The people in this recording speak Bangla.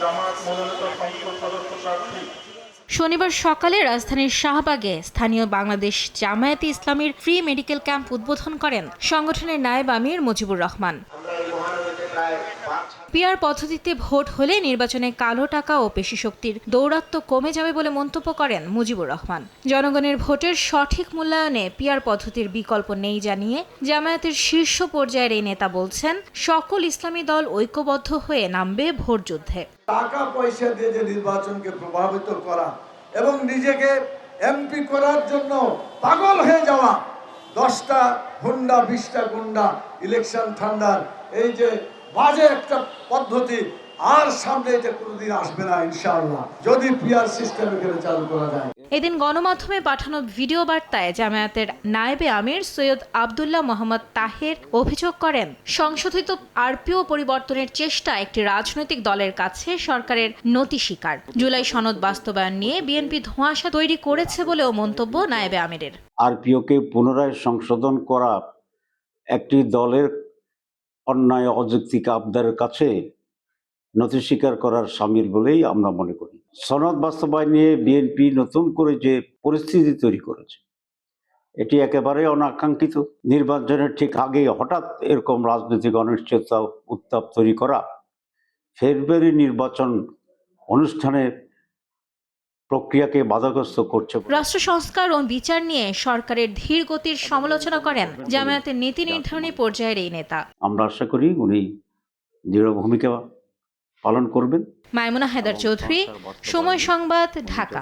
জামাত মনোনীত সংসদ সদস্য প্রার্থী। শনিবার সকালে রাজধানীর শাহবাগে স্থানীয় বাংলাদেশ জামায়াতে ইসলামীর ফ্রি মেডিকেল ক্যাম্প উদ্বোধন করেন সংগঠনের নায়েব আমির মুজিবুর রহমান। পিআর পদ্ধতিতে ভোট হলে নির্বাচনে কালো টাকা ও পেশি শক্তির দৌরাত্ম্য কমে যাবে বলে মন্তব্য করেন মুজিবুর রহমান। জনগণের ভোটের সঠিক মূল্যায়নে পিআর পদ্ধতির বিকল্প নেই জানিয়ে জামায়াতের শীর্ষ পর্যায়ের এই নেতা বলছেন, সকল ইসলামী দল ঐক্যবদ্ধ হয়ে নামবে ভোট যুদ্ধে। টাকা পয়সা দিয়ে যে নির্বাচনকে প্রভাবিত করা এবং নিজেকে এমপি করার জন্য পাগল হয়ে যাওয়া, দশটা হুন্ডা বিশটা গুন্ডা ইলেকশন ঠান্ডার এই যে বাজে একটা পদ্ধতি আর সামনে এটা কোনোদিন আসবে না ইনশাআল্লাহ। যদি পিআর সিস্টেম এখানে চালু করা যায়। এদিন গণমাধ্যমে পাঠানো ভিডিও বার্তায় জামায়াতের নায়েবে আমির সৈয়দ আবদুল্লাহ মোহাম্মদ তাহের অভিযোগ করেন সংশোধিত আরপিও পরিবর্তনের চেষ্টা একটি রাজনৈতিক দলের কাছে সরকারের নতি স্বীকার। জুলাই সনদ বাস্তবায়ন নিয়ে বিএনপি ধোঁয়াশা তৈরি করেছে বলেও মন্তব্য নায়েবে আমিরের। আরপিওকে পুনরায় সংশোধন করা একটি দলের অন্যায় অযৌক্তিক আবদারের কাছে নথি স্বীকার করার সামিল বলেই আমরা মনে করি। সনদ বাস্তবায়ন নিয়ে বিএনপি নতুন করে যে পরিস্থিতি তৈরি করেছে, এটি একেবারে অনাকাঙ্ক্ষিত। নির্বাচনের ঠিক আগে হঠাৎ এরকম রাজনৈতিক অনিশ্চয়তা, উত্তাপ তৈরি করা, ফেব্রুয়ারি নির্বাচন অনুষ্ঠানের প্রক্রিয়াকে বাধাগ্রস্ত করছে রাষ্ট্র সংস্কার ও বিচার নিয়ে সরকারের ধীর গতির সমালোচনা করেন জামায়াতের নীতি নির্ধারণী পর্যায়ের এই নেতা। আমরা আশা করি উনি দৃঢ় ভূমিকা পালন করবেন। মাইমুনা হায়দার চৌধুরী সময় সংবাদ ঢাকা।